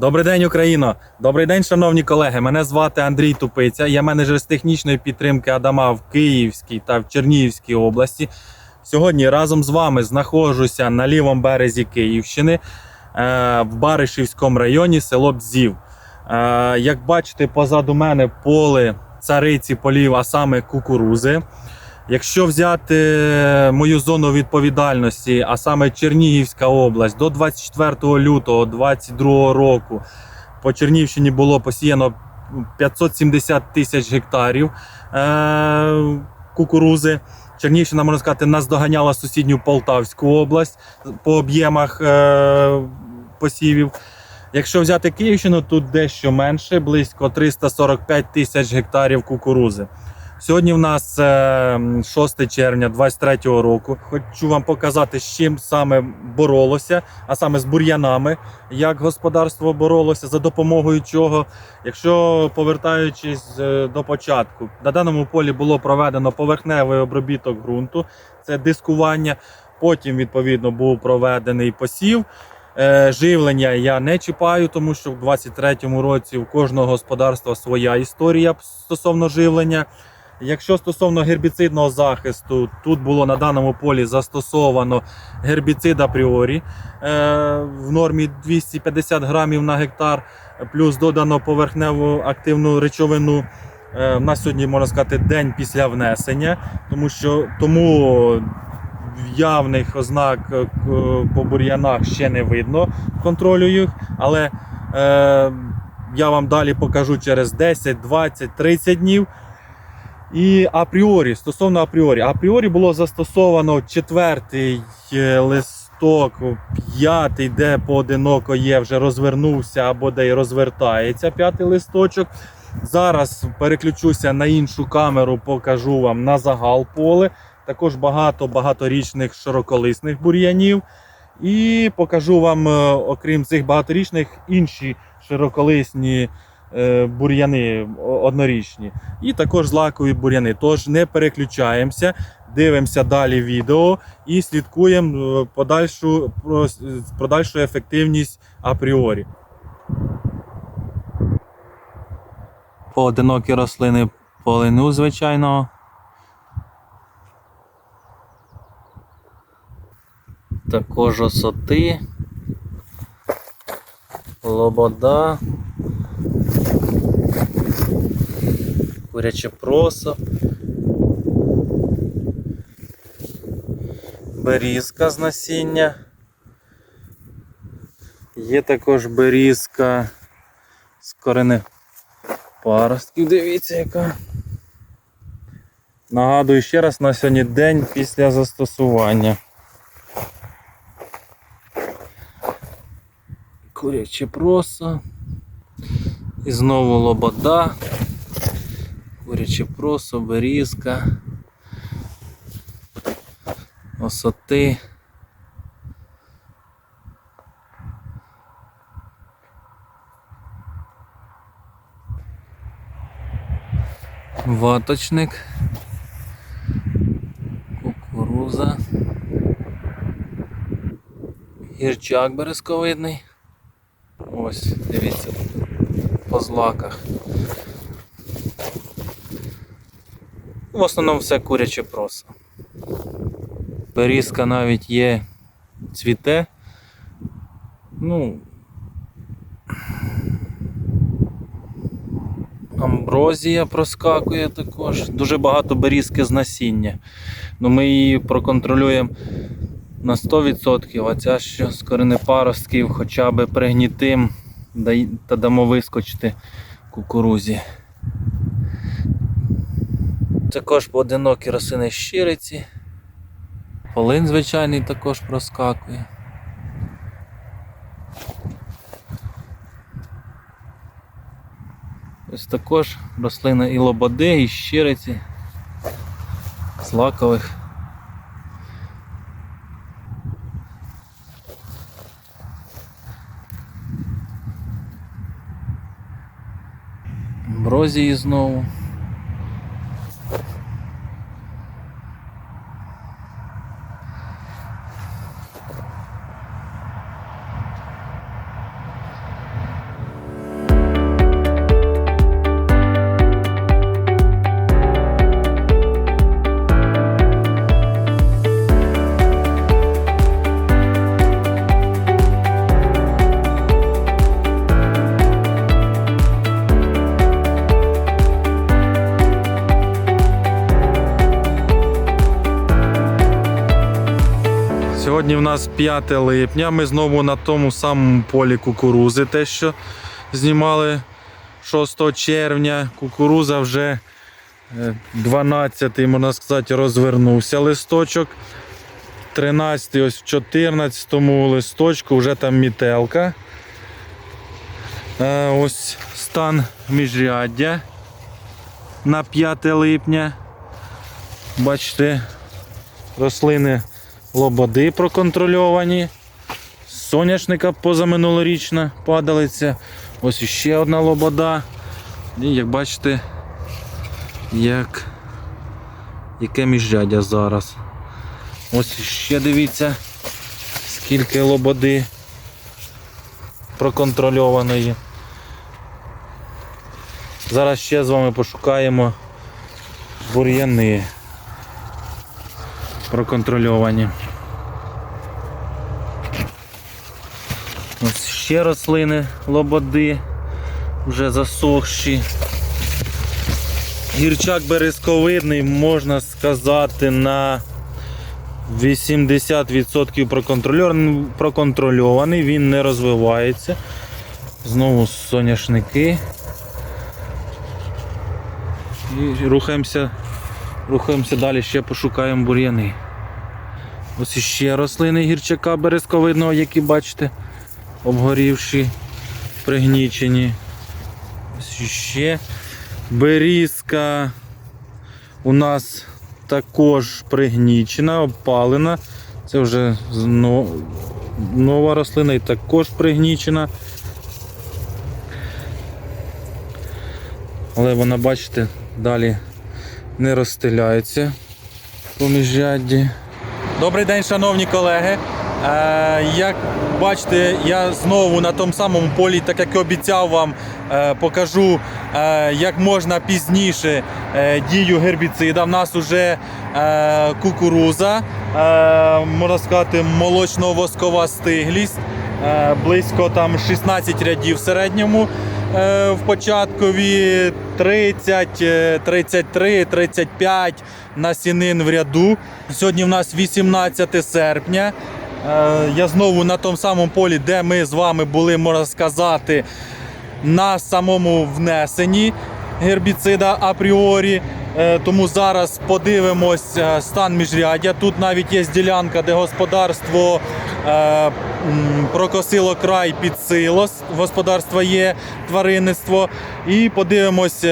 Добрий день, Україно! Добрий день, шановні колеги. Мене звати Андрій Тупиця. Я менеджер з технічної підтримки Адама в Київській та в Чернігівській області. Сьогодні разом з вами знаходжуся на лівому березі Київщини е, в Баришівському районі село Бзів. Е, Як бачите, позаду мене поле цариці полів, а саме кукурузи. Якщо взяти мою зону відповідальності, а саме Чернігівська область, до 24 лютого 2022 року по Чернігівщині було посіяно 570 тисяч гектарів е- кукурузи. Чернігівщина, можна сказати, наздоганяла сусідню Полтавську область по об'ємах е- посівів. Якщо взяти Київщину, тут дещо менше, близько 345 тисяч гектарів кукурузи. Сьогодні в нас е, 6 червня 2023 року. Хочу вам показати, з чим саме боролося, а саме з бур'янами, як господарство боролося, за допомогою чого. Якщо повертаючись е, до початку, на даному полі було проведено поверхневий обробіток ґрунту, це дискування. Потім, відповідно, був проведений посів. Е, Живлення я не чіпаю, тому що в 2023 році у кожного господарства своя історія стосовно живлення. Якщо стосовно гербіцидного захисту, тут було на даному полі застосовано гербіцид апріорі е, в нормі 250 грамів на гектар, плюс додано поверхневу активну речовину. Е, в нас сьогодні можна сказати день після внесення, тому що тому явних ознак е, по бур'янах ще не видно. Контролю їх, але е, я вам далі покажу через 10, 20, 30 днів. І апріорі, стосовно апріорі, апріорі було застосовано четвертий е, листок, п'ятий, де поодиноко є, вже розвернувся або де й розвертається п'ятий листочок. Зараз переключуся на іншу камеру, покажу вам на загал поле. Також багато багаторічних широколисних бур'янів. І покажу вам, е, окрім цих багаторічних, інші широколисні бур'яни однорічні. І також злакові бур'яни. Тож не переключаємося, дивимося далі відео і слідкуємо е, подальшу, подальшу ефективність апріорі. Поодинокі рослини полину, звичайно. Також осоти, лобода, куряче просо, берізка з насіння. Є також берізка з корени паростків. Дивіться, яка. Нагадую ще раз на сьогодні день після застосування. Куряче просо. І знову лобода. Куряче просо, берізка. Осоти. Ваточник. Кукуруза. Гірчак березковидний. Ось, дивіться, по злаках. В основному все куряче просо. Берізка навіть є цвіте. Ну. Амброзія проскакує також. Дуже багато берізки з насіння. Ну, ми її проконтролюємо на 100%, а ця що з коренепаростків хоча б пригнітим та дамо вискочити кукурузі. Також поодинокі росини щириці. Полин звичайний також проскакує. Ось також рослина і лободи, і щириці, злакових. Амброзії знову. Сьогодні в нас 5 липня. Ми знову на тому самому полі кукурузи, те, що знімали 6 червня. Кукуруза вже 12, можна сказати, розвернувся листочок. 13, ось в 14 листочку вже там мітелка. Е, Ось стан міжряддя на 5 липня. Бачите, рослини лободи проконтрольовані. Соняшника позаминулорічна падалиця. Ось ще одна лобода. І як бачите, як, яке міжряддя зараз. Ось ще дивіться, скільки лободи проконтрольованої. Зараз ще з вами пошукаємо бур'яни проконтрольовані. Ось ще рослини лободи вже засохші. Гірчак березковидний, можна сказати, на 80% проконтрольований, він не розвивається. Знову соняшники. І рухаємося, рухаємося далі, ще пошукаємо бур'яни. Ось іще рослини гірчака березковидного, які бачите, обгорівші, пригнічені. Ось іще берізка у нас також пригнічена, опалена. Це вже нова рослина і також пригнічена. Але вона, бачите, далі не розстеляється по міжрядді. Добрий день, шановні колеги. Е, як бачите, я знову на тому самому полі, так як і обіцяв вам, е, покажу, е, як можна пізніше дію гербіцида. В нас вже кукуруза, можна сказати, молочно-воскова стиглість, близько там 16 рядів в середньому. Е, В початкові 30, е, 33, 35 насінин в ряду. Сьогодні в нас 18 серпня. Е, Я знову на тому самому полі, де ми з вами були, можна сказати, на самому внесенні гербіцида апріорі. Е, Тому зараз подивимось е, стан міжряддя. Тут навіть є ділянка, де господарство е, прокосило край під силос. Господарство є тваринництво. І подивимось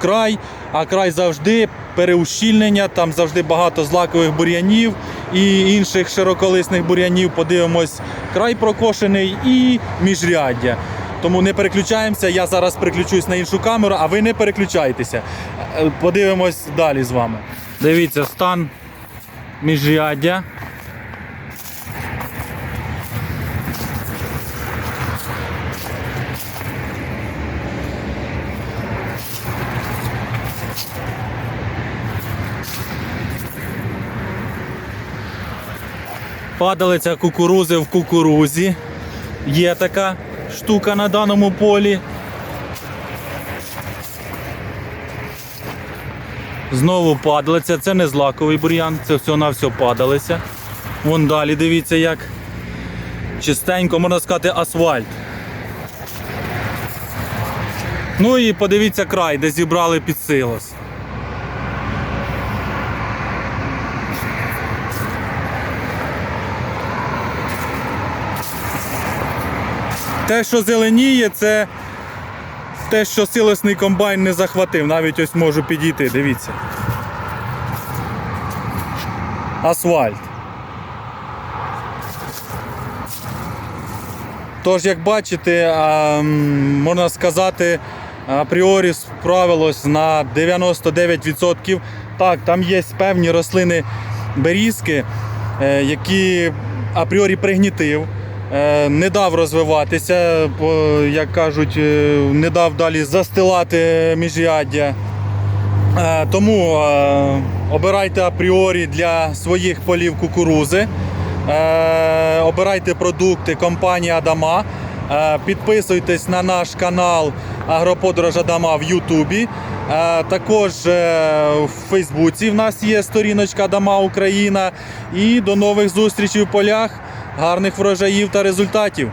край. А край завжди переущільнення, там завжди багато злакових бур'янів і інших широколисних бур'янів. Подивимось край прокошений і міжряддя. Тому не переключаємося. Я зараз переключусь на іншу камеру, а ви не переключайтеся. Подивимось далі з вами. Дивіться, стан міжряддя. Падалиця кукурузи в кукурузі. Є така штука на даному полі. Знову падалиця. Це не злаковий бур'ян, це все на все падалиця. Вон далі дивіться, як чистенько, можна сказати, асфальт. Ну і подивіться край, де зібрали під силос. Те, що зеленіє, це те, що силосний комбайн не захватив. Навіть ось можу підійти, дивіться. Асфальт. Тож, як бачите, можна сказати, апріорі справилось на 99%. Так, там є певні рослини берізки, е, які апріорі пригнітив. Е, Не дав розвиватися, як кажуть, е, не дав далі застилати міжряддя. Е, Тому обирайте апріорі для своїх полів кукурузи. Обирайте продукти компанії Адама. Підписуйтесь на наш канал Агроподорож Адама в Ютубі. Також в Фейсбуці в нас є сторіночка Адама Україна. І до нових зустрічей в полях, гарних врожаїв та результатів.